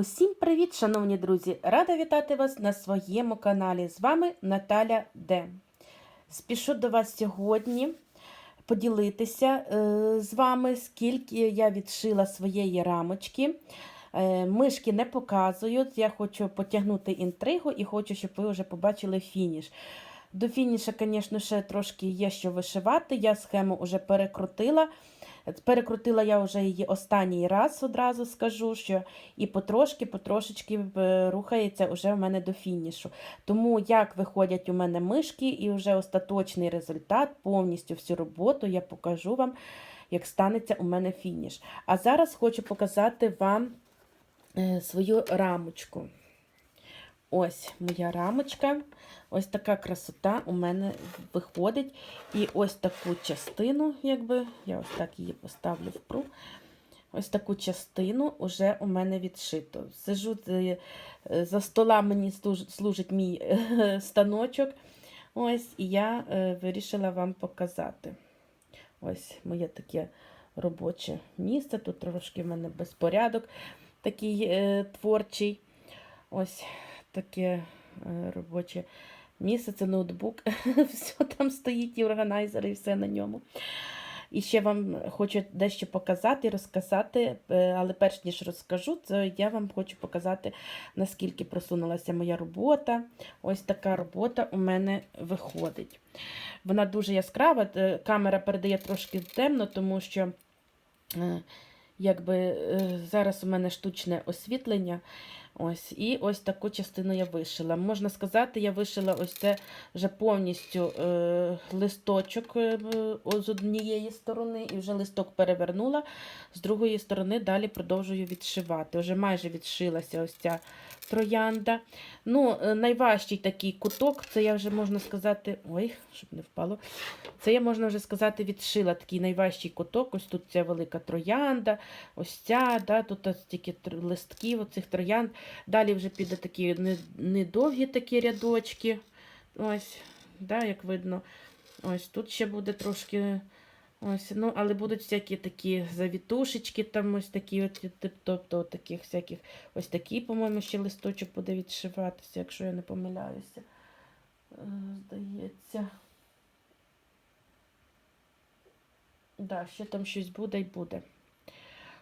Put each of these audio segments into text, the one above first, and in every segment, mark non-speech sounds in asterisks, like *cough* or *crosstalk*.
Усім привіт, шановні друзі! Рада вітати вас на своєму каналі. З вами Наталя Д. Спішу до вас сьогодні поділитися е, з вами, скільки я відшила своєї рамочки. Е, мишки не показують. Я хочу потягнути інтригу і хочу, щоб ви вже побачили фініш. До фініша, звісно, ще трошки є що вишивати. Я схему вже перекрутила. Перекрутила я вже її останній раз, одразу скажу, що і потрошки, потрошечки е, рухається вже в мене до фінішу. Тому як виходять у мене мишки, і вже остаточний результат, повністю всю роботу я покажу вам, як станеться у мене фініш. А зараз хочу показати вам е, свою рамочку. Ось моя рамочка. Ось така красота у мене виходить. І ось таку частину, якби, я ось так її поставлю в пруг. Ось таку частину вже у мене відшито. Сижу е, за стола, мені служить мій е, станочок. Ось, І я е, вирішила вам показати. Ось моє таке робоче місце. Тут трошки в мене безпорядок такий творчий. Ось таке робоче місце, це ноутбук, *laughs* все там стоїть, і органайзер, і все на ньому. І ще вам хочу дещо показати розказати, е, але перш ніж розкажу, то я вам хочу показати, наскільки просунулася моя робота. Ось така робота у мене виходить. Вона дуже яскрава, е, камера передає трошки темно, тому що е, якби, зараз у мене штучне освітлення. Ось, І ось таку частину я вишила. Можна сказати, я вишила ось це вже повністю е, листочок е, з однієї сторони, і вже листок перевернула, з другої сторони далі продовжую відшивати. Вже майже відшилася ось ця троянда. Ну, е, Найважчий такий куток, це я вже можна сказати. Ой, щоб не впало. Це я можна вже сказати, відшила такий найважчий куток. Ось тут ця велика троянда, ось ця, да, тут тільки листків оцих троянд. Далі вже піде такі недовгі такі рядочки. Ось, да, як видно, ось тут ще буде трошки. Ось, ну, Але будуть всякі такі завітушечки, там ось такі, от, тобто таких всяких, ось такий, по-моєму, ще листочок буде відшиватися, якщо я не помиляюся. Е, здається. Да, ще там щось буде і буде.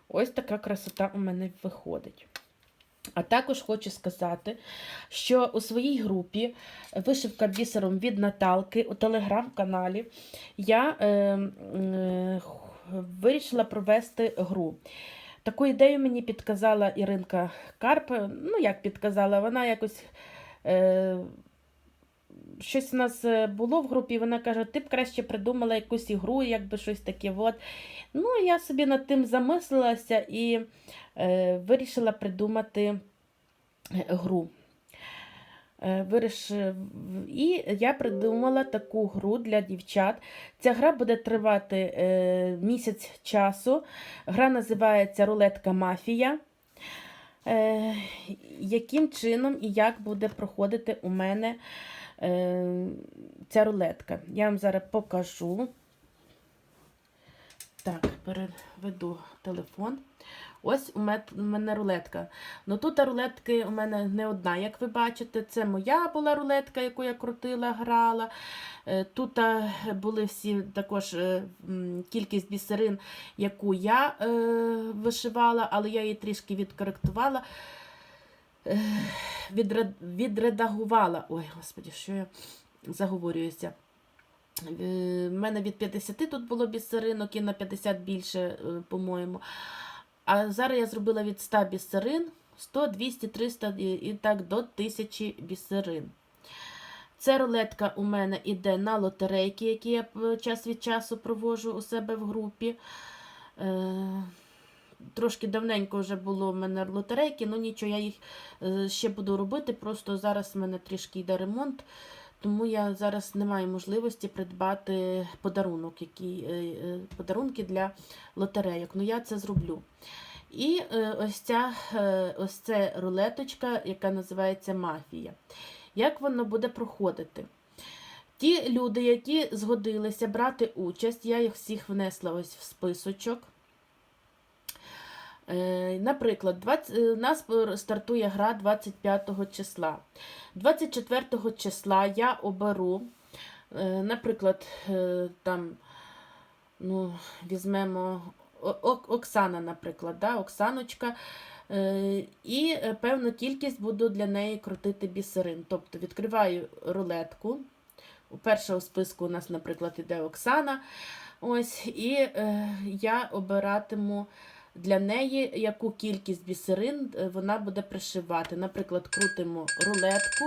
Ось така красота у мене виходить. А також хочу сказати, що у своїй групі вишивка бісером від Наталки у телеграм-каналі я е, е, вирішила провести гру. Таку ідею мені підказала Іринка Карп. Ну, як підказала, вона якось. Е, Щось у нас е, було в групі, вона каже, ти б краще придумала якусь ігру, якби щось таке. От. Ну, я собі над тим замислилася і е, вирішила придумати е, гру. Е, вирішив, І я придумала таку гру для дівчат. Ця гра буде тривати е, місяць часу. Гра називається Рулетка Мафія. Е, Яким чином і як буде проходити у мене ця рулетка? Я вам зараз покажу. Так, переведу телефон. Ось у мене рулетка. Ну Тут рулетки у мене не одна, як ви бачите. Це моя була рулетка, яку я крутила, грала. Е, тут були всі також е, кількість бісерин, яку я е, вишивала, але я її трішки відкоректувала, *sighs* відредагувала. Ой, господі, що я заговорююся. У мене від 50 тут було бісеринок і на 50 більше, по-моєму. А зараз я зробила від 100 бісерин, 100, 200, 300 і так до 1000 бісерин. Ця рулетка у мене йде на лотерейки, які я час від часу провожу у себе в групі. Трошки давненько вже було в мене лотерейки, але нічого, я їх е, ще буду робити. Просто зараз в мене трішки йде ремонт. Тому я зараз не маю можливості придбати подарунок, які, е, е, подарунки для лотерейок. Ну я це зроблю. І ось ця ось ця рулеточка, яка називається мафія. Як воно буде проходити? Ті люди, які згодилися брати участь, я їх всіх внесла ось в списочок. Е, Наприклад, 20, е, у нас стартує гра 25 числа. 24 числа я оберу, е, наприклад, там, ну, візьмемо Оксана, наприклад, да? Оксаночка. І певну кількість буду для неї крутити бісерин. Тобто відкриваю рулетку. У першого списку у нас, наприклад, іде Оксана. Ось, і я обиратиму для неї, яку кількість бісерин е, вона буде пришивати. Наприклад, крутимо рулетку.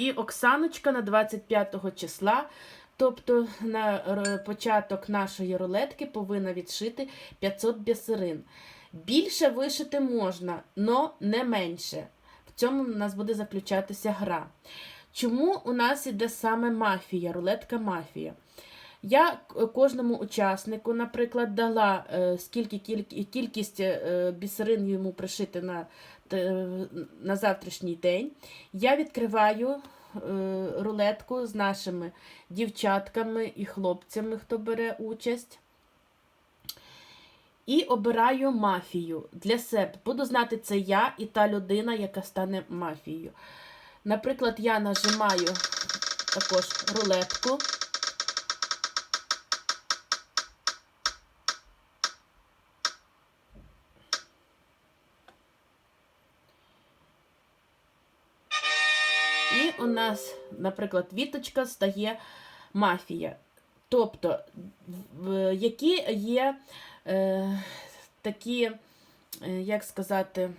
І Оксаночка на 25 числа, тобто на початок нашої рулетки, повинна відшити 500 бісерин. Більше вишити можна, но не менше. В цьому у нас буде заключатися гра. Чому у нас іде саме мафія, рулетка мафія? Я кожному учаснику, наприклад, дала е, скільки кількість е, бісерин йому пришити на, на завтрашній день. Я відкриваю е, рулетку з нашими дівчатками і хлопцями, хто бере участь. І обираю мафію для себе. Буду знати, це я і та людина, яка стане мафією. Наприклад, я нажимаю також рулетку. І у нас, наприклад, віточка стає мафія. Тобто, які є е, такі, е, як сказати,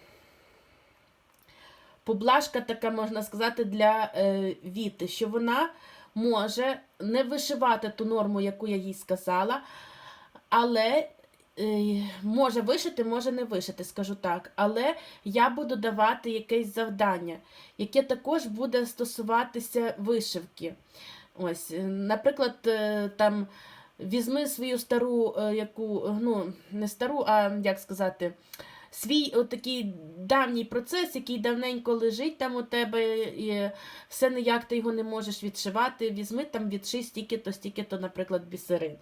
поблажка така, можна сказати, для е, Віти, що вона може не вишивати ту норму, яку я їй сказала, але е, може вишити, може не вишити, скажу так. Але я буду давати якесь завдання, яке також буде стосуватися вишивки. Ось, е, наприклад, е, там візьми свою стару, е, яку, ну, не стару, а як сказати, свій отакий давній процес, який давненько лежить там у тебе, і все ніяк ти його не можеш відшивати. Візьми там відши стільки-то, стільки-то, наприклад, бісерин.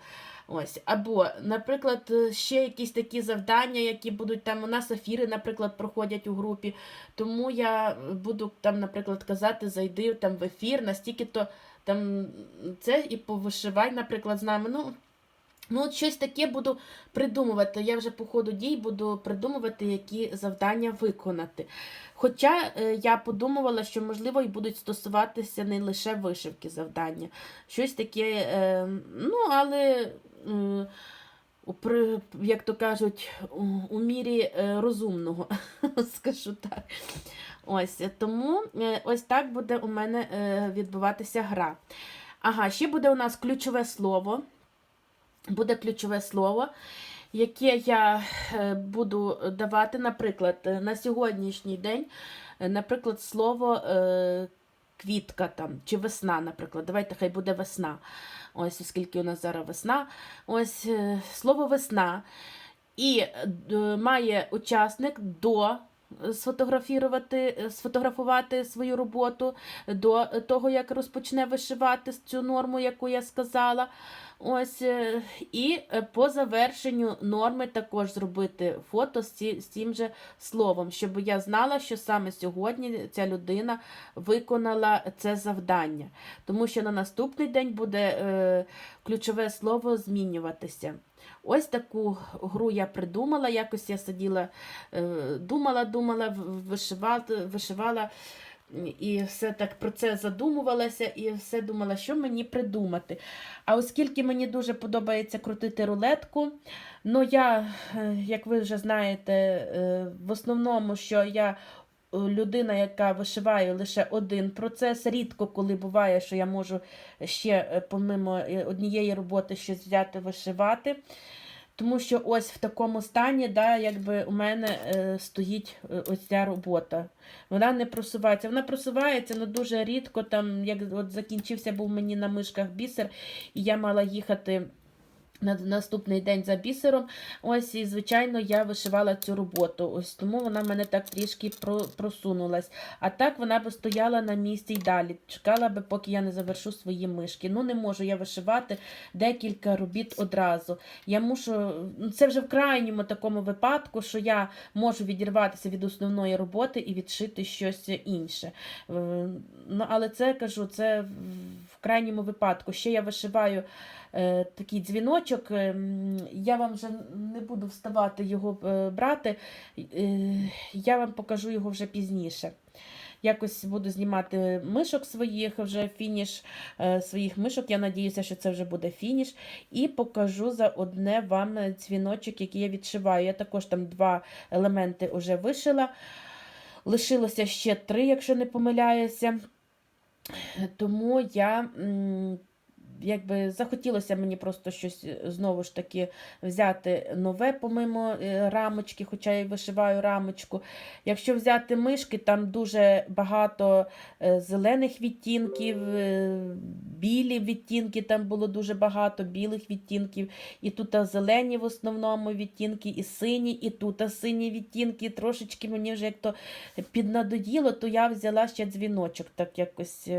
Ось. Або, наприклад, ще якісь такі завдання, які будуть там. У нас ефіри, наприклад, проходять у групі. Тому я буду там, наприклад, казати, зайди там в ефір, настільки-то там це і повишивай, наприклад, з нами. Ну, ну, от щось таке буду придумувати. Я вже по ходу дій буду придумувати, які завдання виконати. Хоча е, я подумувала, що, можливо, і будуть стосуватися не лише вишивки завдання. Щось таке, е, ну, але. е, як то кажуть, у, мірі розумного, *laughs* скажу так. Ось тому е, ось так буде у мене е, відбуватися гра. Ага, ще буде у нас ключове слово. Буде ключове слово, яке я е, буду давати, наприклад, на сьогоднішній день, наприклад, слово квітка там, чи весна, наприклад. Давайте хай буде весна. Ось, оскільки у нас зараз весна. Ось слово весна. І має учасник до сфотографувати, е, сфотографувати свою роботу до того, як розпочне вишивати цю норму, яку я сказала. Ось, е, і е, по завершенню норми також зробити фото з, ці, з цим же словом, щоб я знала, що саме сьогодні ця людина виконала це завдання. Тому що на наступний день буде е, ключове слово змінюватися. Ось таку гру я придумала. Якось я сиділа, е, думала, думала, вишивала, вишивала. І все так про це задумувалася, і все думала, що мені придумати. А оскільки мені дуже подобається крутити рулетку, ну я, е, як ви вже знаєте, е, в основному, що я е, людина, яка вишиває лише один процес, рідко коли буває, що я можу ще помимо однієї роботи щось взяти вишивати. Тому що ось в такому стані, да, якби у мене е, стоїть е, ось ця робота. Вона не просувається. Вона просувається, але дуже рідко. Там, як от закінчився був мені на мишках бісер, і я мала їхати на наступний день за бісером. Ось, і, звичайно, я вишивала цю роботу. Ось тому вона в мене так трішки про, просунулась. А так вона би стояла на місці й далі. Чекала би, поки я не завершу свої мишки. Ну, не можу я вишивати декілька робіт одразу. Я мушу, ну, це вже в крайньому такому випадку, що я можу відірватися від основної роботи і відшити щось інше. Е, Ну, але це кажу, це крайньому випадку. Ще я вишиваю е, такий дзвіночок. е, Я вам вже не буду вставати його е, брати, е, я вам покажу його вже пізніше. Якось буду знімати мишок своїх, вже фініш е, своїх мишок. Я надіюся, що це вже буде фініш. І покажу за одне вам дзвіночок, який я відшиваю. Я також там два елементи вже вишила. Лишилося ще три, якщо не помиляюся. Тому я якби захотілося мені просто щось е, знову ж таки взяти нове, помимо е, рамочки, хоча я вишиваю рамочку. Якщо взяти мишки, там дуже багато е, зелених відтінків, білі відтінки, там було дуже багато білих відтінків. І тут зелені в основному відтінки, і сині, і тут сині відтінки. Трошечки мені вже як то піднадоїло, то я взяла ще дзвіночок, так якось.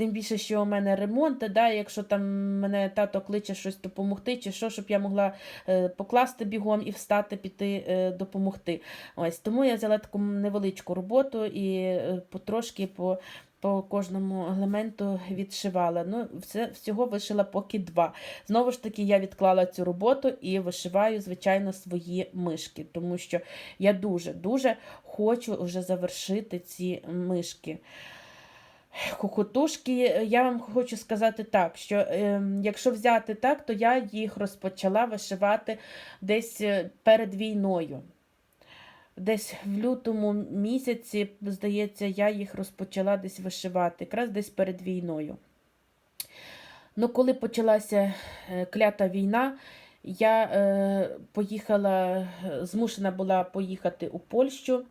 Тим більше, що у мене ремонт, да, якщо там мене тато кличе щось допомогти, чи що, щоб я могла е, покласти бігом і встати, піти е, допомогти. Ось Тому я взяла таку невеличку роботу і е, потрошки по, по кожному елементу відшивала. Ну, все, Всього вишила поки два. Знову ж таки, я відклала цю роботу і вишиваю, звичайно, свої мишки, тому що я дуже-дуже хочу вже завершити ці мишки. Кукутушки, я вам хочу сказати так, що е, якщо взяти так, то я їх розпочала вишивати десь е, перед війною. Десь в лютому місяці, здається, я їх розпочала десь вишивати, якраз десь перед війною. Ну, коли почалася е, клята війна, я е, поїхала, е, змушена була поїхати у Польщу.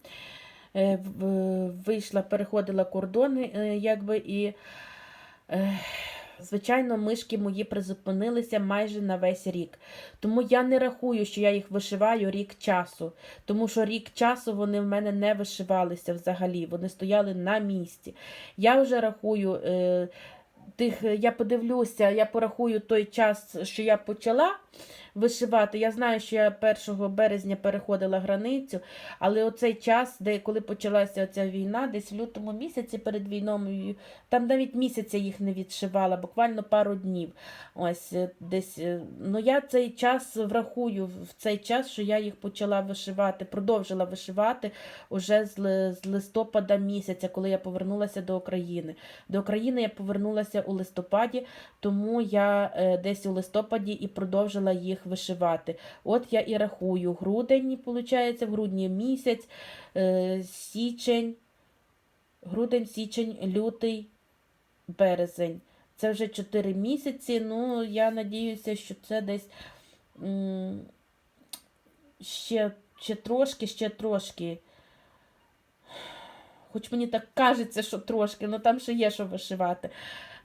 Е, вийшла, переходила кордони, е, якби, і, е, звичайно, мишки мої призупинилися майже на весь рік. Тому я не рахую, що я їх вишиваю рік часу, тому що рік часу вони в мене не вишивалися взагалі, вони стояли на місці. Я вже рахую. Е, Тих, я подивлюся, я порахую той час, що я почала вишивати. Я знаю, що я 1 березня переходила границю, але оцей час, де коли почалася ця війна, десь в лютому місяці перед війною, там навіть місяця їх не відшивала, буквально пару днів. Ось е, десь. е, Ну я цей час врахую в цей час, що я їх почала вишивати, продовжила вишивати уже з, листопада місяця, коли я повернулася до України. До України я повернулася у листопаді, тому я е, десь у листопаді і продовжила їх вишивати. От я і рахую грудень, виходить, в грудні місяць, е, січень, грудень, січень, лютий, березень. Це вже 4 місяці. Ну, я надіюся, що це десь ще, ще трошки, ще трошки. Хоч мені так кажеться, що трошки, ну там ще є що вишивати.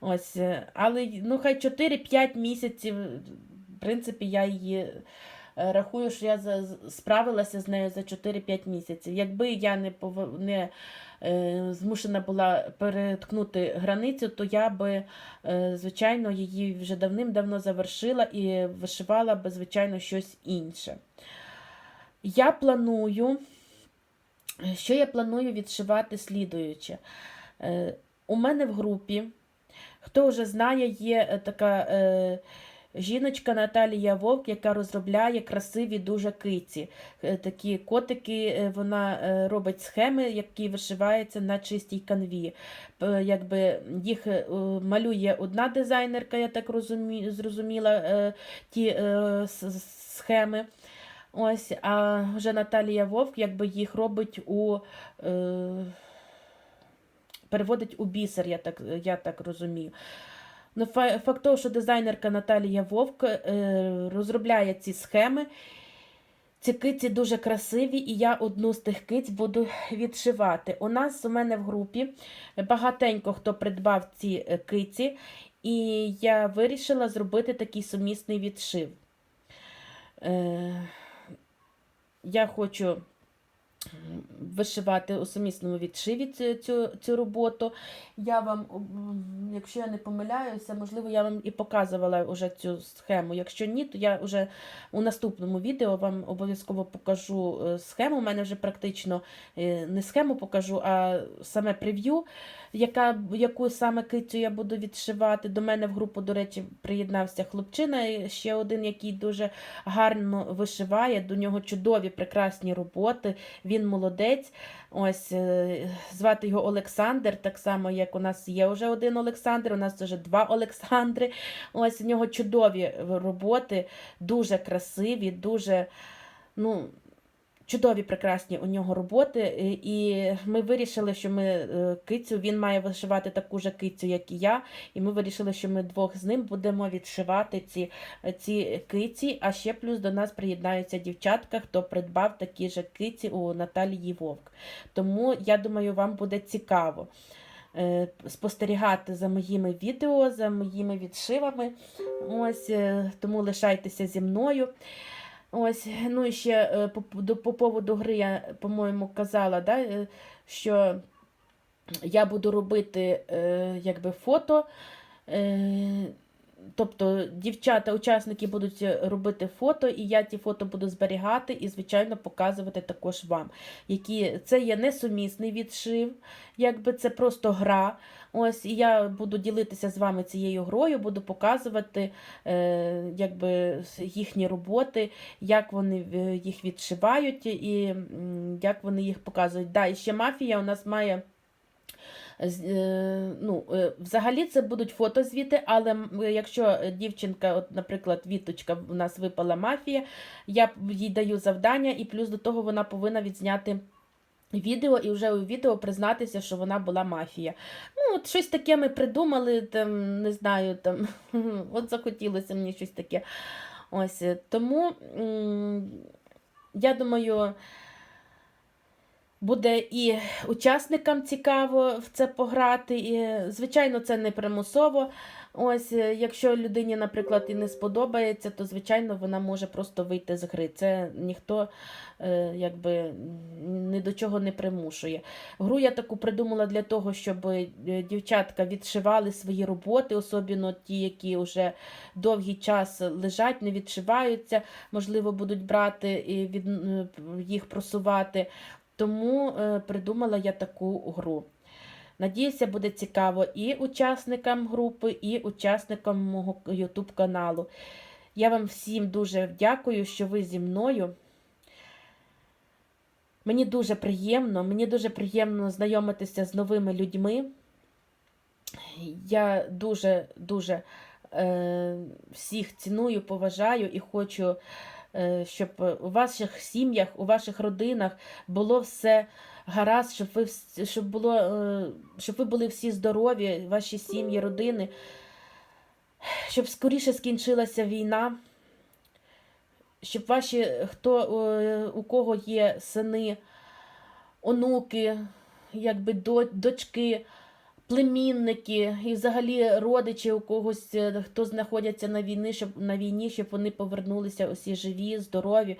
Ось, е, але ну хай 4-5 місяців, принципі, я її е, рахую, що я справилася з нею за 4-5 місяців. Якби я не, пов... не е, змушена була переткнути границю, то я би, е, звичайно, її вже давним-давно завершила і вишивала би, звичайно, щось інше. Я планую, що я планую відшивати слідуюче. У мене в групі, хто вже знає, є така жіночка Наталія Вовк, яка розробляє красиві дуже киці. Е, такі котики, е, вона е, робить схеми, які вишиваються на чистій канві. Якби їх малює одна дизайнерка, я так розумі, зрозуміла, ті схеми. Ось, а вже Наталія Вовк якби їх робить у. Переводить у бісер, я так, я так розумію. Ну, факт того, що дизайнерка Наталія Вовк е, розробляє ці схеми. Ці киці дуже красиві, і я одну з тих киць буду відшивати. У нас у мене в групі багатенько хто придбав ці е, киці. і я вирішила зробити такий сумісний відшив. Е, я хочу вишивати у сумісному відшиві цю, цю, цю роботу. Я вам, якщо я не помиляюся, можливо, я вам і показувала вже цю схему. Якщо ні, то я вже у наступному відео вам обов'язково покажу е, схему. У мене вже практично е, не схему покажу, а саме прев'ю, яка, яку саме кицю я буду відшивати. До мене в групу, до речі, приєднався хлопчина, ще один, який дуже гарно вишиває. До нього чудові, прекрасні роботи. Молодець. Ось е, звати його Олександр, так само, як у нас є вже один Олександр, у нас вже два Олександри. Ось у нього чудові роботи, дуже красиві, дуже, ну. Чудові, прекрасні у нього роботи, і- ми вирішили, що ми е, кицю, він має вишивати таку ж кицю, як і я. І ми вирішили, що ми двох з ним будемо відшивати ці, ці киці. А ще плюс до нас приєднаються дівчатка, хто придбав такі ж киці у Наталії Вовк. Тому я думаю, вам буде цікаво е, спостерігати за моїми відео, за моїми відшивами. Ось е, тому лишайтеся зі мною. Ось, ну і ще е, по, по поводу гри я, по-моєму, казала, да, е, що я буду робити е, якби фото. Тобто дівчата, учасники будуть е, робити фото, і я ті фото буду зберігати і, звичайно, показувати також вам. Які це є несумісний відшив, якби це просто гра. Ось і я буду ділитися з вами цією грою, буду показувати е, якби, їхні роботи, як вони е, їх відшивають і як вони їх показують. Да, і ще мафія у нас має. Е, Ну, е, взагалі це будуть фотозвіти, але якщо дівчинка, от, наприклад, Віточка, у нас випала мафія, я їй даю завдання, і плюс до того вона повинна відзняти відео і вже у відео признатися, що вона була мафія. Ну, от щось таке ми придумали, там, не знаю, там, *laughs* от захотілося мені щось таке. Ось, е, тому я думаю, буде і учасникам цікаво в це пограти. І, звичайно, це не примусово. Ось, е, якщо людині, наприклад, і не сподобається, то звичайно вона може просто вийти з гри. Це ніхто е, якби ні до чого не примушує. Гру я таку придумала для того, щоб е, дівчатка відшивали свої роботи, особливо ті, які вже довгий час лежать, не відшиваються, можливо, будуть брати і від, е, їх просувати. Тому е, придумала я таку гру. Надіюся, буде цікаво і учасникам групи, і учасникам мого YouTube каналу. Я вам всім дуже дякую, що ви зі мною. Мені дуже приємно, мені дуже приємно знайомитися з новими людьми. Я дуже-дуже е, всіх ціную, поважаю і хочу, щоб у ваших сім'ях, у ваших родинах було все гаразд, щоб ви, щоб було, е, щоб ви були всі здорові, ваші сім'ї, родини, щоб скоріше скінчилася війна, щоб ваші, хто, е, у кого є сини, онуки, якби дочки, племінники і взагалі родичі у когось, е, хто знаходяться на війні, щоб на війні, щоб вони повернулися усі живі, здорові.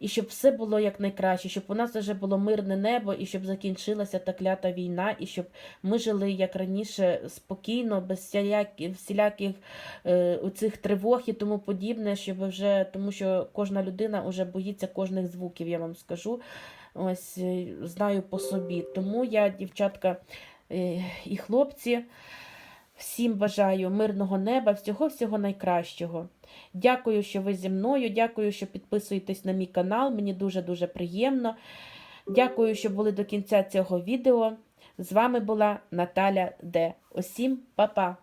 І щоб все було якнайкраще, щоб у нас вже було мирне небо, і щоб закінчилася та клята війна, і щоб ми жили як раніше спокійно, без всіляких, всіляких е, оцих тривог і тому подібне, щоб вже, тому що кожна людина вже боїться кожних звуків, я вам скажу. Ось е, знаю по собі. Тому я, дівчатка і хлопці, всім бажаю мирного неба, всього-всього найкращого. Дякую, що ви зі мною. Дякую, що підписуєтесь на мій канал. Мені дуже-дуже приємно. Дякую, що були до кінця цього відео. З вами була Наталя Д. Усім па-па!